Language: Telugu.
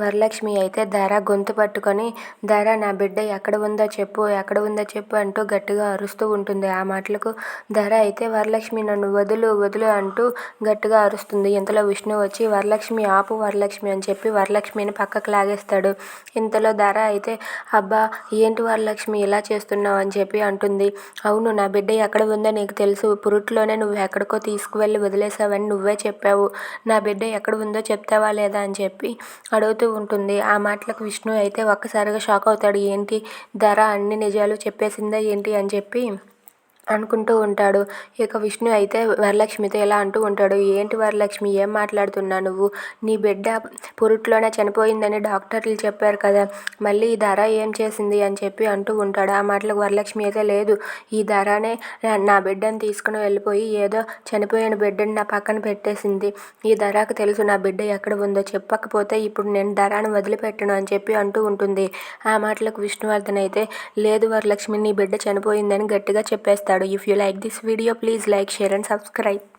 వరలక్ష్మి అయితే ధర గొంతు పట్టుకొని ధర నా బిడ్డ ఎక్కడ ఉందో చెప్పు ఎక్కడ ఉందో చెప్పు అంటూ గట్టిగా అరుస్తూ ఉంటుంది. ఆ మాటలకు ధర అయితే వరలక్ష్మి నన్ను వదులు వదులు అంటూ గట్టిగా అరుస్తుంది. ఇంతలో విష్ణు వచ్చి వరలక్ష్మి ఆపు వరలక్ష్మి అని చెప్పి వరలక్ష్మిని పక్కకు లాగేస్తాడు. ఇంతలో ధర అయితే అబ్బా ఏంటి వరలక్ష్మి ఇలా చేస్తున్నావు అని చెప్పి అంటుంది. అవును నా బిడ్డ ఎక్కడ ఉందో నీకు తెలుసు. పురుట్లోనే నువ్వు ఎక్కడికో తీసుకువెళ్ళి వదిలేసావని నువ్వే చెప్పావు. నా బిడ్డ ఎక్కడ ఉందో చెప్తావా లేదా అని చెప్పి అడుగుతూ ఉంటుంది. ఆ మాటలకు విష్ణు అయితే ఒక్కసారిగా షాక్ అవుతాడు. ఏంటి? ధర అన్ని నిజాలు చెప్పేసిందా ఏంటి అని చెప్పి అనుకుంటూ ఉంటాడు. ఇక విష్ణు అయితే వరలక్ష్మితో ఇలా అంటూ ఉంటాడు ఏంటి వరలక్ష్మి ఏం మాట్లాడుతున్నా నువ్వు? నీ బిడ్డ పురుట్లోనే చనిపోయిందని డాక్టర్లు చెప్పారు కదా మళ్ళీ ఈ ధర ఏం చేసింది? అని చెప్పి అంటూ ఉంటాడు. ఆ మాటలకు వరలక్ష్మి అయితే లేదు. ఈ ధరనే నా బిడ్డను తీసుకుని వెళ్ళిపోయి ఏదో చనిపోయిన బిడ్డని నా పక్కన పెట్టేసింది. ఈ ధరకు తెలుసు నా బిడ్డ ఎక్కడ ఉందో చెప్పకపోతే ఇప్పుడు నేను ధరాను వదిలిపెట్టను అని చెప్పి అంటూ ఉంటుంది. ఆ మాటలకు విష్ణువర్ధన్ అయితే లేదు వరలక్ష్మి నీ బిడ్డ చనిపోయిందని గట్టిగా చెప్పేస్తాడు. If you like this video, please like, share and subscribe.